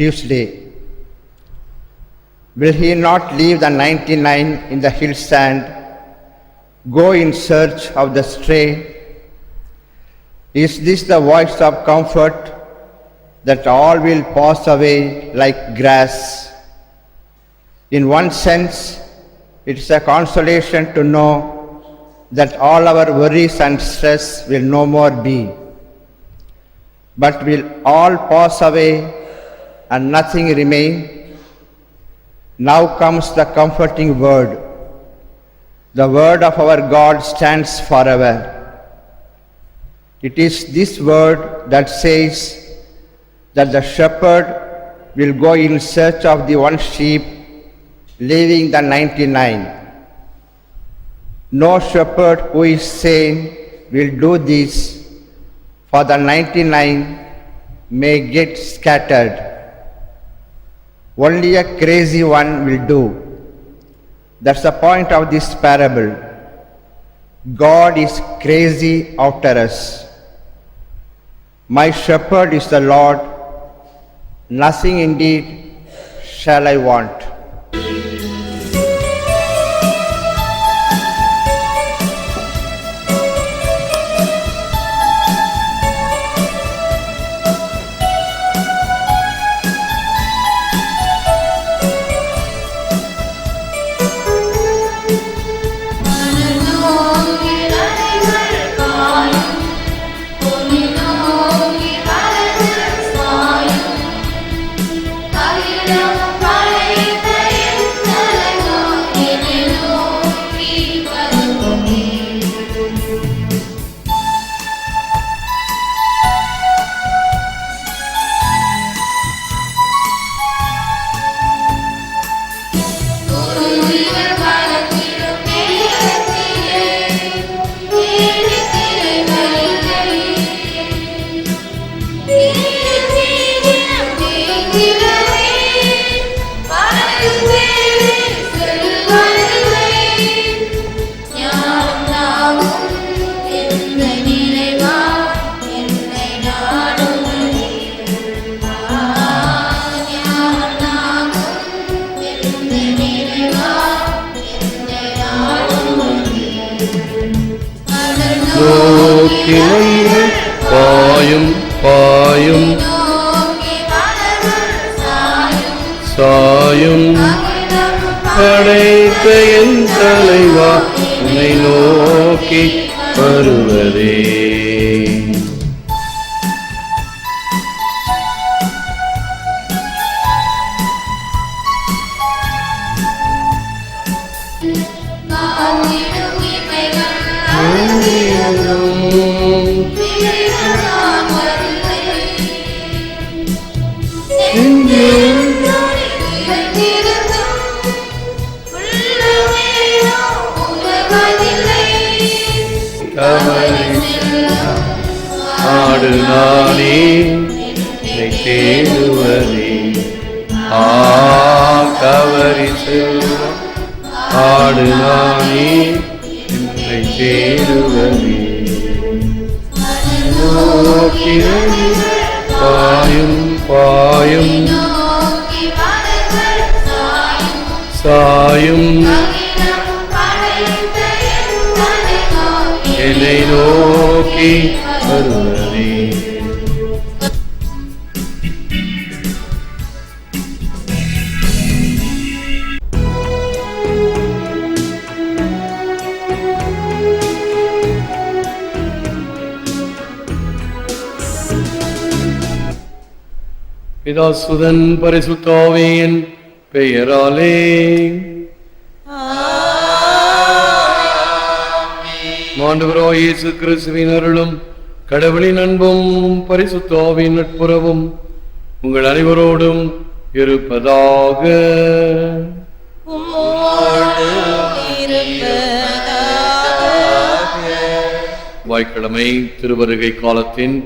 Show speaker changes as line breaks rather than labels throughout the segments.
Tuesday. Will he not leave the 99 in the hill sand, go in search of the stray? Is this the voice of comfort that all will pass away like grass? In one sense, it is a consolation to know that all our worries and stress will no more be, but will all pass away and nothing remain. Now comes the comforting word. The word of our God stands forever. It is this word that says that the shepherd will go in search of the one sheep, leaving the 99. No shepherd who is sane will do this, for the 99 may get scattered. Only a crazy one will do. That's the point of this parable. God is crazy after us. My shepherd is the Lord, nothing indeed shall I want.
என் தலைவா உன்னை நோக்கி வருவதே. நானே என்னை தேடுவதே. பாயும் பாயும். சாயும். என்னை நோக்கி பிதாசுதன் பரிசுத்தாவியின் பெயராலே. மாண்டவரோ இயேசு கிறிஸ்துவின் அருளும் கடவுளின் அன்பும் பரிசுத்தாவின் நட்புறவும் உங்கள் அனைவரோடும் இருப்பதாக. வாய்க்கிழமை திருவருகை காலத்தின்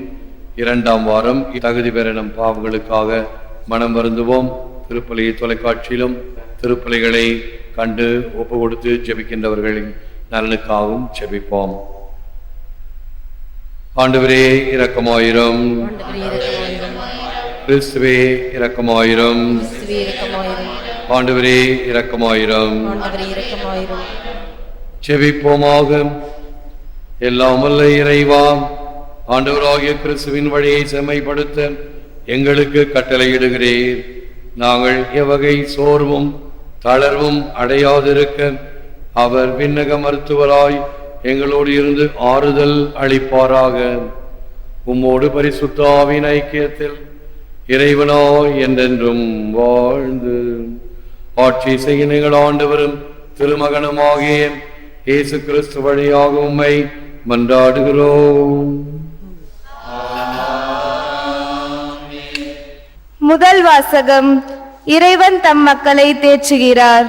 இரண்டாம் வாரம் தகுதி பெற நம் பாவங்களுக்காக மனம் வருந்துவோம். திருப்பலி தொலைக்காட்சியிலும் திருப்பலிகளை கண்டு ஒப்பு கொடுத்து ஜெபிக்கின்றவர்களின் நலனுக்காகவும் ஜெபிப்போம். ஆண்டவரே இரக்கமாயிரம். கிறிஸ்துவே இரக்கமாயிரம்.
கிறிஸ்துவே
ஆண்டவரே இரக்கமாயிரம். செவிப்போமாக எல்லாம் வல்ல இறைவா. ஆண்டவராகிய கிறிஸ்துவின் வழியை செம்மைப்படுத்த எங்களுக்கு கட்டளையிடுகிறீர். நாங்கள் எவ்வகை சோர்வும் தளர்வும் அடையாதிருக்க அவர் விண்ணக மருத்துவராய் எங்களோடு இருந்து ஆறுதல் அளிப்பாராக. உம்மோடு பரிசுத்தாவின் ஐக்கியத்தில் இறைவனாய் என்றென்றும் வாழ்ந்து ஆட்சி செய்ய நீங்கள் ஆண்டவரும் திருமகனுமாகிய இயேசு கிறிஸ்து வழியாக உம்மை மன்றாடுகிறோம்.
முதல் வாசகம் இறைவன் தம் மக்களை தேற்றுகிறார்.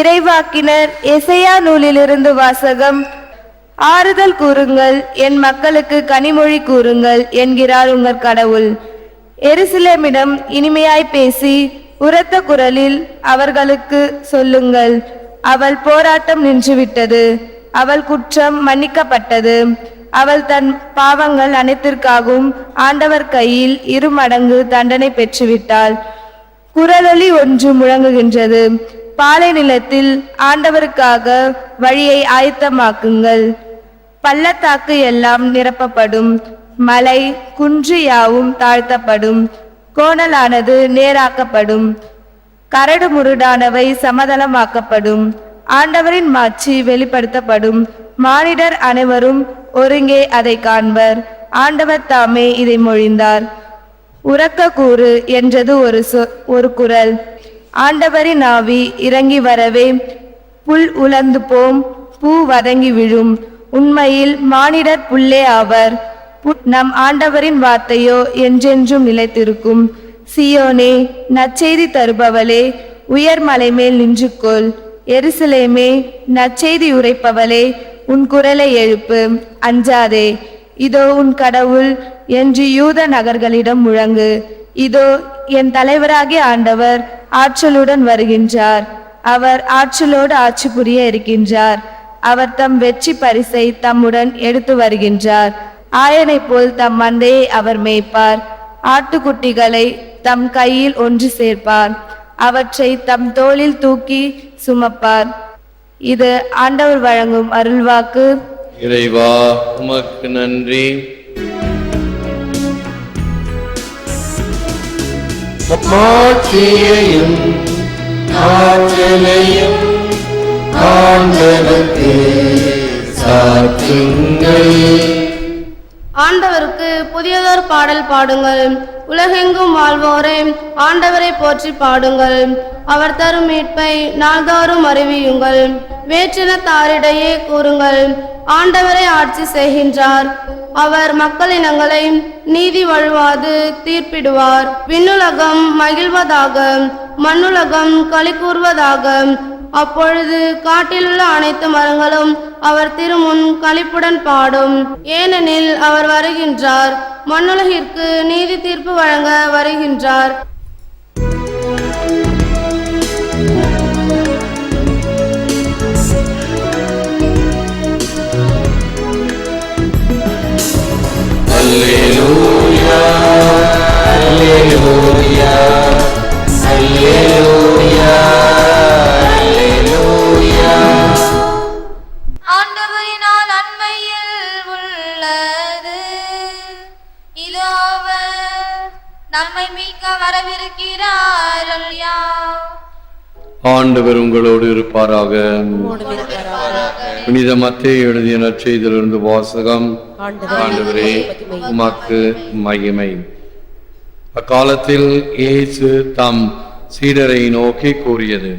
இறைவாக்கினர் எசையா நூலிலிருந்து வாசகம் ஆறுதல் கூறுங்கள் என் மக்களுக்கு கனிமொழி கூறுங்கள் என்கிறார் உங்கள் கடவுள். எருசலேமிடம் இனிமையாய் பேசி உரத்த குரலில் அவர்களுக்கு சொல்லுங்கள் அவள் போராட்டம் நின்றுவிட்டது அவள் குற்றம் மன்னிக்கப்பட்டது அவள் தன் பாவங்கள் அனைத்திற்காகவும் ஆண்டவர் கையில் இரு மடங்கு தண்டனை பெற்றுவிட்டாள். குரலொலி ஒன்று முழங்குகின்றது. பாலை நிலத்தில் ஆண்டவருக்காக வழியை ஆயத்தமாக்குங்கள். பள்ளத்தாக்கு எல்லாம் நிரப்பப்படும். மலை குன்று யாவும் தாழ்த்தப்படும். கோணலானது நேராக்கப்படும். கரடு முருடானவை சமதளமாக்கப்படும். ஆண்டவரின் மாட்சி வெளிப்படுத்தப்படும். மானிடர் அனைவரும் ஒருங்கே அதை காண்பர். ஆண்டவர் தாமே இதை மொழிந்தார். உறக்க கூறு என்றது ஒரு சொ ஒரு குரல். ஆண்டவரின் ஆவி இறங்கி வரவே புல் உலர்ந்து போம் பூ வதங்கி விழும். உண்மையில் மானிடர் புல்லே ஆவர். நம் ஆண்டவரின் வார்த்தையோ என்றென்றும் நிலைத்திருக்கும். சியோனே நற்செய்தி தருபவளே உயர் மலை மேல் நின்று கொள் எருசலேமே நற்செய்தி உரைப்பவளே உன் குரலை எழுப்பு. அஞ்சாதே இதோ உன் கடவுள் என்று யூத நகர்களிடம் முழங்கு. இதோ என் தலைவராகிய ஆண்டவர் ஆற்றலுடன் வருகின்றார். அவர் ஆற்றலோடு ஆட்சி புரிய இருக்கின்றார். அவர் தம் வெற்றி பரிசை தம்முடன் எடுத்து வருகின்றார். ஆயனைப் போல் தம் மந்தையை அவர் மேய்ப்பார். ஆட்டுக்குட்டிகளை தம் கையில் ஒன்று சேர்ப்பார். அவற்றை தம் தோளில் தூக்கி சுமப்பார். இது ஆண்டவர் வழங்கும் அருள்வாக்கு.
இறைவா உமக்கு நன்றி.
மாட்சியையும் ஆற்றலையும் ஆண்டவருக்கு
புதியதொரு பாடல் பாடுங்கள். உலகெங்கும் வாழ்வோரே ஆண்டவரை போற்றி பாடுங்கள். அவர் தரும் மீட்பை நாள்தோறும் அறிவியுங்கள். வேற்றினத்தாரிடையே கூறுங்கள். ஆண்டவரை ஆட்சி செய்கின்றார். அவர் மக்களினங்களை நீதி வழுவாது தீர்ப்பிடுவார். விண்ணுலகம் மகிழ்வதாக மண்ணுலகம் களி கூறுவதாக அப்பொழுது காட்டிலுள்ள அனைத்து மரங்களும் அவர் திருமுன் களிப்புடன் பாடும். ஏனெனில் அவர் வருகின்றார். மண்ணுலகிற்கு நீதி தீர்ப்பு வழங்க வருகின்றார்.
ஆண்டவர் உங்களோடு இருப்பாராக. புனித மத்திய எழுதிய நற்செய்திலிருந்து வாசகம். ஆண்டவரே உமாக்கு மகிமை. அக்காலத்தில் இயேசு தம் சீடரை நோக்கி கூறியது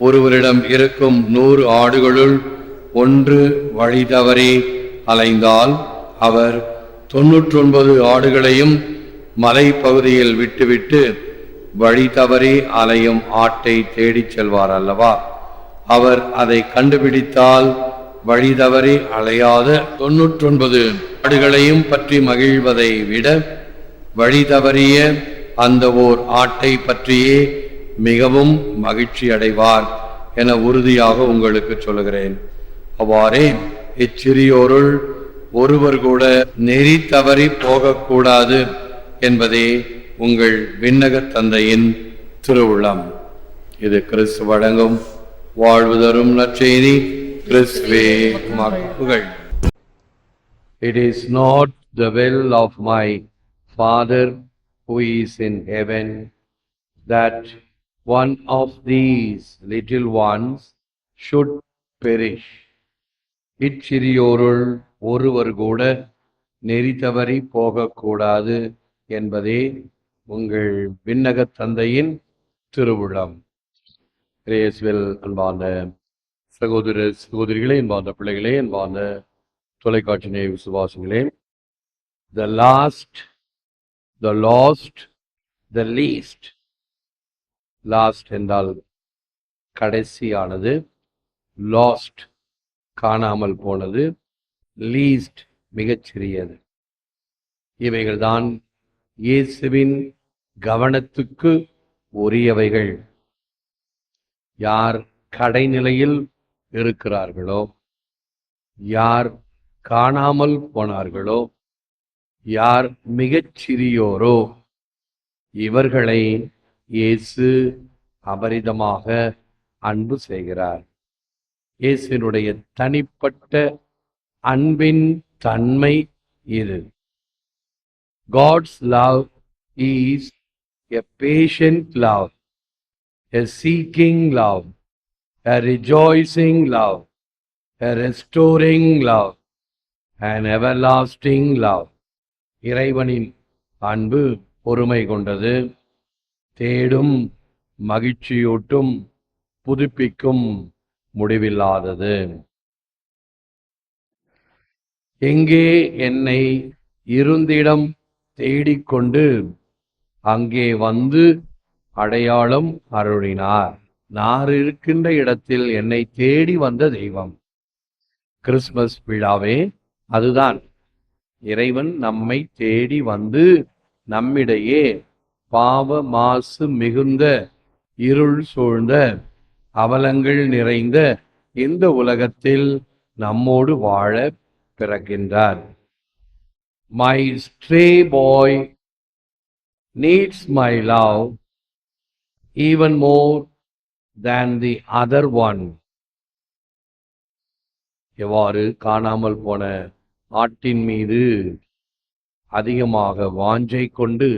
ஒருவரிடம் இருக்கும் நூறு ஆடுகளுள் ஒன்று வழி தவறி அலைந்தால் அவர் தொன்னூற்றொன்பது ஆடுகளையும் மலைப்பகுதியில் விட்டுவிட்டு வழி தவறி அலையும் ஆட்டை தேடிச் செல்வார் அல்லவா? அவர் அதை கண்டுபிடித்தால் வழி தவறி அலையாத தொன்னூற்றொன்பது ஆடுகளையும் பற்றி மகிழ்வதை விட வழி தவறிய அந்த ஓர் ஆட்டை பற்றியே மிகவும் மகிழ்ச்சி அடைவார் என உறுதியாக உங்களுக்கு சொல்லுகிறேன். அவ்வாறே இச்சிறியோருள் ஒருவர் கூட நெறி தவறி போகக்கூடாது என்பதே உங்கள் விண்ணக தந்தையின் திருவுளம் இது கிறிஸ்து வழங்கும் வாழ்வு தரும் நற்செய்தி கிறிஸ்துவே உமக்கு புகழ் It is not the will of my Father who is in heaven that one of these little ones should perish. இச்சிறியோருள் ஒருவர் கூட நெறி தவறி போகக்கூடாது என்பதே உங்கள் விண்ணக தந்தையின் திருவிழம் இயேசுவில் அன்பான சகோதர சகோதரிகளே அன்பான பிள்ளைகளே அன்பான தொலைக்காட்சி நேய விசுவாசங்களே the last the last the least last என்றால் கடைசியானது லாஸ்ட் காணாமல் போனது லீஸ்ட் மிகச்சிறியது. இவைகள்தான் இயேசுவின் கவனத்துக்கு உரியவைகள். யார் கடைநிலையில் இருக்கிறார்களோ யார் காணாமல் போனார்களோ யார் மிகச் சிறியோரோ இவர்களை இயேசு அபரிதமாக அன்பு செய்கிறார். இயேசுனுடைய தனிப்பட்ட அன்பின் தன்மை இது. God's love is a patient love, a seeking love, a rejoicing love, a restoring love, an everlasting love. இறைவனின் அன்பு பொறுமை கொண்டது தேடும் மகிழ்ச்சியூட்டும் புதுப்பிக்கும் முடிவில்லாதது எங்கே என்னை இருந்திடம் தேடிக்கொண்டு அங்கே வந்து அடையாளம் அருளினார். நான் இருக்கின்ற இடத்தில் என்னை தேடி வந்த தெய்வம். கிறிஸ்மஸ் விழாவே அதுதான். இறைவன் நம்மை தேடி வந்து நம்மிடையே பாவ மாசு மிகுந்த இருள் சூழ்ந்த அவலங்கள் நிறைந்த இந்த உலகத்தில் நம்மோடு வாழ பிறக்கின்றார். My stray boy needs my love even more than the other one. எவ்வாறு காணாமல் போன ஆட்டின் மீது அதிகமாக வாஞ்சை கொண்டு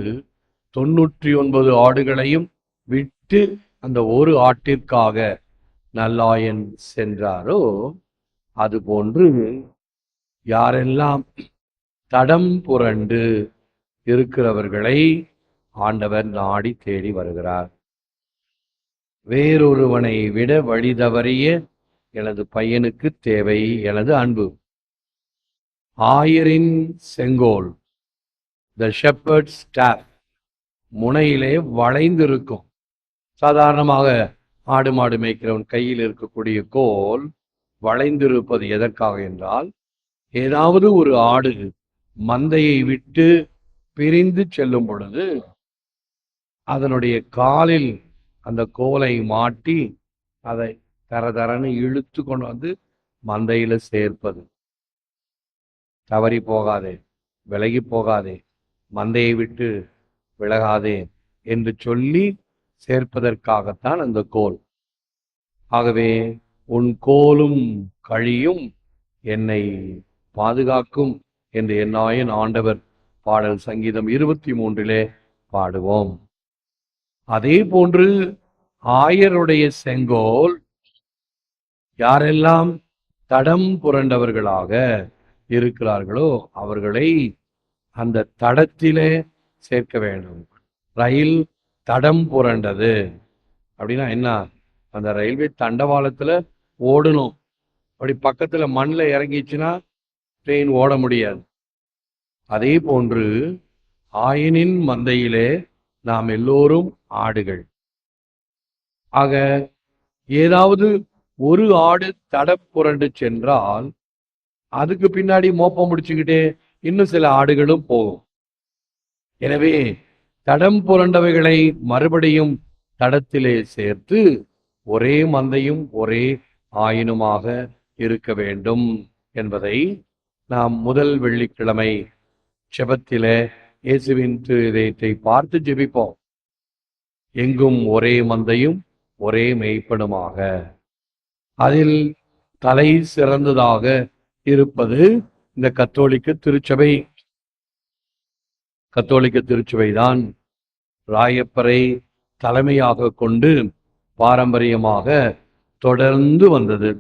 தொன்னூற்றி ஒன்பது ஆடுகளையும் விட்டு அந்த ஒரு ஆட்டிற்காக நல்லாயன் சென்றாரோ அதுபோன்று யாரெல்லாம் தடம் புரண்டு இருக்கிறவர்களை ஆண்டவர் நாடி தேடி வருகிறார். வேறொருவனை விட வழி தவறிய எனது பையனுக்கு தேவை எனது அன்பு. ஆயரின் செங்கோல் த ஷெப்பர்ட் ஸ்டாஃப் முனையிலே வளைந்திருக்கும். சாதாரணமாக ஆடு மாடு மேய்க்கிறவன் கையில் இருக்கக்கூடிய கோல் வளைந்திருப்பது எதற்காக என்றால் ஏதாவது ஒரு ஆடு மந்தையை விட்டு பிரிந்து செல்லும் பொழுது அதனுடைய காலில் அந்த கோலை மாட்டி அதை தர தரன்னு இழுத்து கொண்டு வந்து மந்தையில சேர்ப்பது. தவறி போகாதே விலகி போகாதே மந்தையை விட்டு விலகாதே என்று சொல்லி சேர்ப்பதற்காகத்தான் அந்த கோல். ஆகவே உன் கோலும் கழியும் என்னை பாதுகாக்கும் என்று என்னாயின் ஆண்டவர் பாடல் சங்கீதம் இருபத்தி மூன்றிலே பாடுவோம். அதே போன்று ஆயருடைய செங்கோல் யாரெல்லாம் தடம் புரண்டவர்களாக இருக்கிறார்களோ அவர்களை அந்த தடத்திலே சேர்க்க வேண்டும். ரயில் தடம் புரண்டது. அப்படின்னா என்ன? அந்த ரயில்வே தண்டவாளத்துல ஓடணும். அப்படி பக்கத்துல மண்ணில் இறங்கிச்சுன்னா ட்ரெயின் ஓட முடியாது. அதே போன்று ஆயனின் மந்தையிலே நாம் எல்லோரும் ஆடுகள். ஆக ஏதாவது ஒரு ஆடு தட புரண்டு சென்றால் அதுக்கு பின்னாடி மோப்பம் முடிச்சுக்கிட்டே இன்னும் சில ஆடுகளும் போகும். எனவே தடம் புரண்டவைகளை மறுபடியும் தடத்திலே சேர்த்து ஒரே மந்தையும் ஒரே ஆயினுமாக இருக்க வேண்டும் என்பதை நாம் முதல் வெள்ளிக்கிழமை செபத்திலே இயேசுவின் திரு இதயத்தை பார்த்து ஜெபிப்போம். எங்கும் ஒரே மந்தையும் ஒரே மெய்ப்பனுமாக. அதில் தலை சிறந்ததாக இருப்பது இந்த கத்தோலிக்க திருச்சபை. கத்தோலிக்க திருச்சபைதான் ராயப்பரை தலைமையாக கொண்டு பாரம்பரியமாக தொடர்ந்து வந்தது.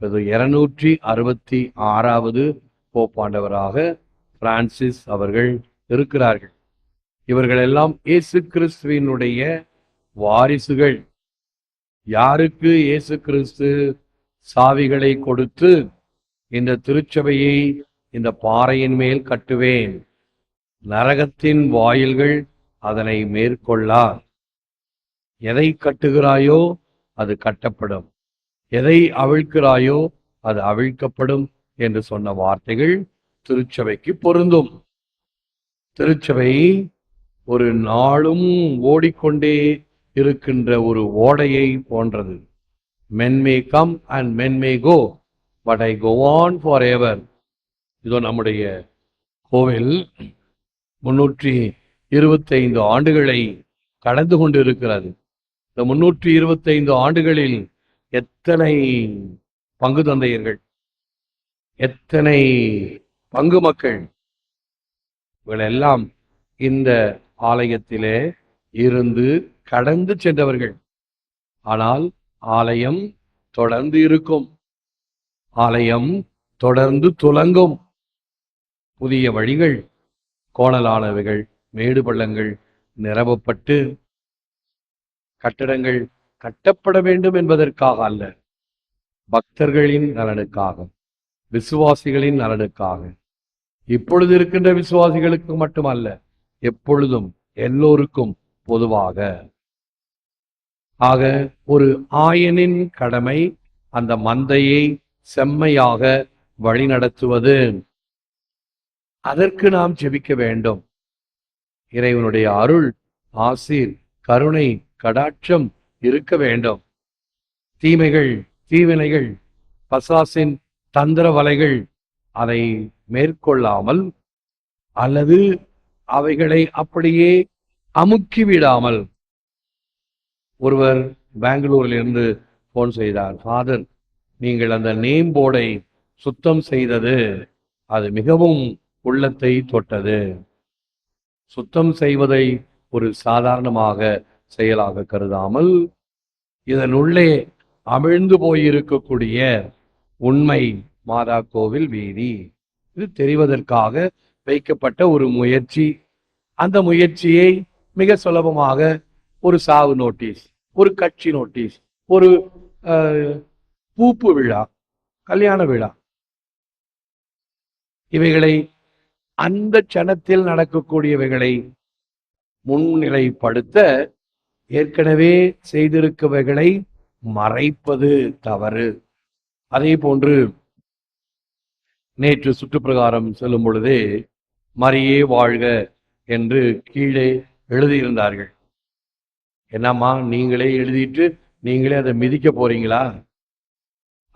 இது இருநூற்றி அறுபத்தி ஆறாவது போப்பாண்டவராக பிரான்சிஸ் அவர்கள் இருக்கிறார்கள். இவர்கள் எல்லாம் இயேசு கிறிஸ்துவினுடைய வாரிசுகள். யாருக்கு இயேசு கிறிஸ்து சாவிகளை கொடுத்து இந்த திருச்சபையை இந்த பாறையின் மேல் கட்டுவேன்? நரகத்தின் வாயில்கள் அதனை மேற்கொள்ளார். எதை கட்டுகிறாயோ அது கட்டப்படும். எதை அவிழ்க்கிறாயோ அது அவிழ்க்கப்படும் என்று சொன்ன வார்த்தைகள் திருச்சபைக்கு பொருந்தும். திருச்சபை ஒரு நாளும் ஓடிக்கொண்டே இருக்கின்ற ஒரு ஓடையை போன்றது. Men may come and men may go but I go on forever இதோ நம்முடைய கோவில் முன்னூற்றி இருபத்தைந்து ஆண்டுகளை கடந்து கொண்டு இருக்கிறது இந்த முன்னூற்றி இருபத்தைந்து ஆண்டுகளில் எத்தனை பங்கு தந்தையர்கள்? எத்தனை பங்கு மக்கள்? இவளெல்லாம் இந்த ஆலயத்திலே இருந்து கடந்து சென்றவர்கள். ஆனால் ஆலயம் தொடர்ந்து இருக்கும். ஆலயம் தொடர்ந்து துலங்கும். புதிய வழிகள் கோணலானவைகள் மேடு பள்ளங்கள் நிரவப்பட்டு கட்டடங்கள் கட்டப்பட வேண்டும் என்பதற்காக அல்ல. பக்தர்களின் நலனுக்காக விசுவாசிகளின் நலனுக்காக. இப்பொழுது இருக்கின்ற விசுவாசிகளுக்கு மட்டுமல்ல எப்பொழுதும் எல்லோருக்கும் பொதுவாக. ஆக ஒரு ஆயனின் கடமை அந்த மந்தையை செம்மையாக வழிநடத்துவது. அதற்கு நாம் ஜெபிக்க வேண்டும். இறைவனுடைய அருள் ஆசீர் கருணை கடாட்சம் இருக்க வேண்டும். தீமைகள் தீவினைகள் பசாசின் தந்திர வலைகள் அதை மேற்கொள்ளாமல் அல்லது அவைகளை அப்படியே அமுக்கி விடாமல் ஒருவர் பெங்களூரில் இருந்து போன் செய்தார் ஃபாதர் நீங்கள் அந்த நேம் போர்டை சுத்தம் செய்தது அது மிகவும் உள்ளத்தை தொட்டது. சுத்தம் செய்வதை ஒரு சாதாரணமாக செயலாக கருதாமல் இதனுள்ளே அமிழ்ந்து போயிருக்கக்கூடிய உண்மை மாதா கோவில் வீதி. தெரிவதற்காக வைக்கப்பட்ட ஒரு முயற்சி. அந்த முயற்சியை மிக சுலபமாக ஒரு சாவு நோட்டீஸ் ஒரு கட்சி நோட்டீஸ் ஒரு அஹ், பூப்பு விழா கல்யாண விழா. இவைகளை அந்த சனத்தில் நடக்கக்கூடியவைகளை முன்னிலைப்படுத்த ஏற்கனவே செய்திருக்கவைகளை மறைப்பது தவறு. அதே போன்று நேற்று சுற்றுப்பிரகாரம் செல்லும் பொழுதே மரியே வாழ்க என்று கீழே எழுதியிருந்தார்கள். என்னம்மா நீங்களே எழுதிட்டு நீங்களே அதை மிதிக்க போறீங்களா?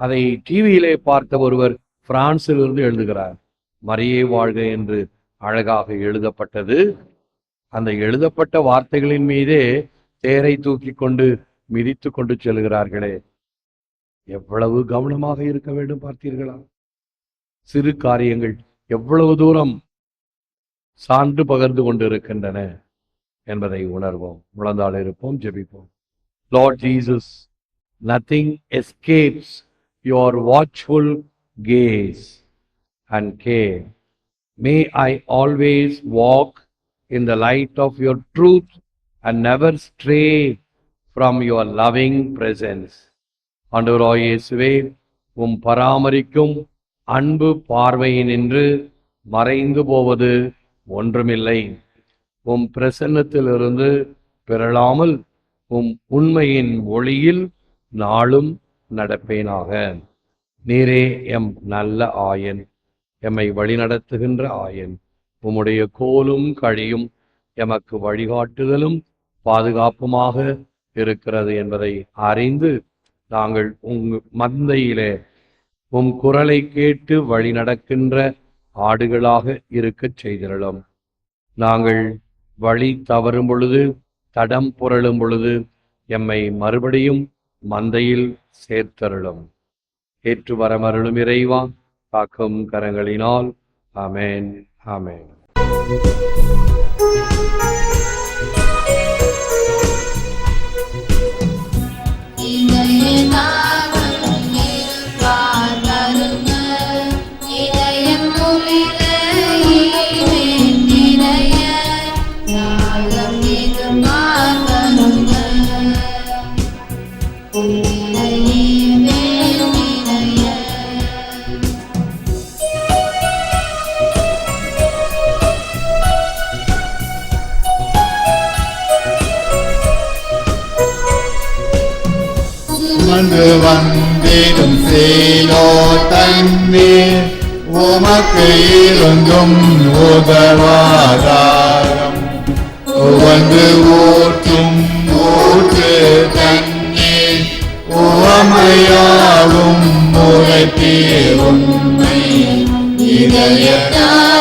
அதை டிவியிலே பார்த்த ஒருவர் பிரான்சிலிருந்து எழுதுகிறார். மரியே வாழ்க என்று அழகாக எழுதப்பட்டது. அந்த எழுதப்பட்ட வார்த்தைகளின் மீதே தேரை தூக்கி கொண்டு மிதித்து கொண்டு செல்கிறார்களே. எவ்வளவு கவனமாக இருக்க வேண்டும் பார்த்தீர்களா? சிறு காரியங்கள் எவ்வளவு தூரம் சான்று பகிர்ந்து கொண்டிருக்கின்றன என்பதை உணர்வோம் முழந்தாள் இருப்போம் ஜெபிப்போம் Lord Jesus nothing escapes your watchful gaze and care. May always walk in the light of of your and and never stray from your loving presence. ஆண்டவராய் இயேசுவே உம் பராமரிக்கும் அன்பு பார்வையினின்று மறைந்து போவது ஒன்றுமில்லை. உம் பிரசன்னத்திலிருந்து பிறழாமல் உம் உண்மையின் ஒளியில் நாளும் நடப்பேனாக. நீரே எம் நல்ல ஆயன் எம்மை வழிநடத்துகின்ற ஆயன். உம்முடைய கோலும் கழியும் எமக்கு வழிகாட்டுதலும் பாதுகாப்புமாக இருக்கிறது என்பதை அறிந்து நாங்கள் உங் மந்தையிலே உம் குரலை கேட்டு வழி நடக்கின்ற ஆடுகளாக இருக்கச் செய்திருளும். நாங்கள் வழி தவறும் பொழுது தடம் புரளும் பொழுது எம்மை மறுபடியும் மந்தையில் சேர்த்தருளும். ஏற்று வரமருளும் இறைவா காக்கும் கரங்களினால். ஆமேன் ஆமென்.
இதயதாகம்
வந்திடும் சேலோ தண்ணீர் உமக்கு இருந்தும் உதவாதாரம் உவந்து ஊற்றும் ஊற்று தண்ணீர் உவமையாவும் முளைப்பிய உண்மை. இதயத்தாகும்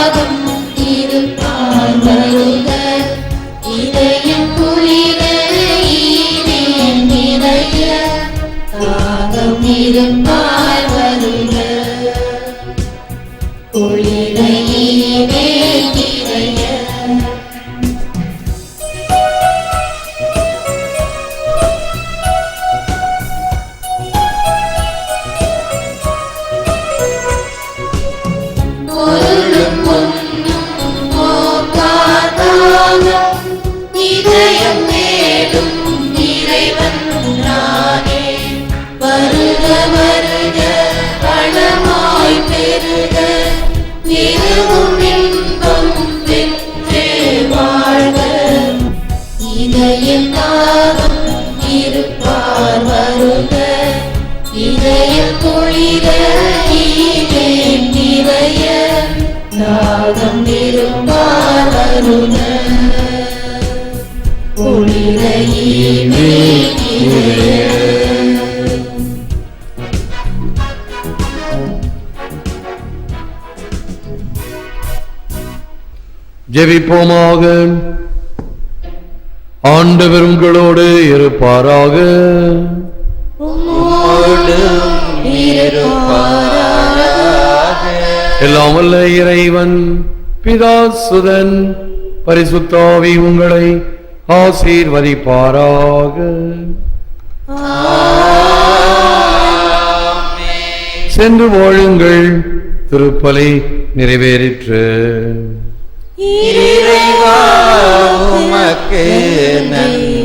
திருவும் இன்பம் பெற்றே வாழ்க இதயம் தாகம் இருப்பார் வருக இதயம் குளிர நிறைய தாகம் இருப்பார் வருக குளிர நிறைய
ஜெபிப்போமாக. ஆண்டவர் உங்களோடு இருப்பாராக. எல்லாம் வல்ல இறைவன் பிதாசுதன் பரிசுத்தாவி உங்களை ஆசீர்வதிப்பாராக. சென்று வாழுங்கள் திருப்பலை நிறைவேறிற்று.
இறைவா உமக்கு நன்றி.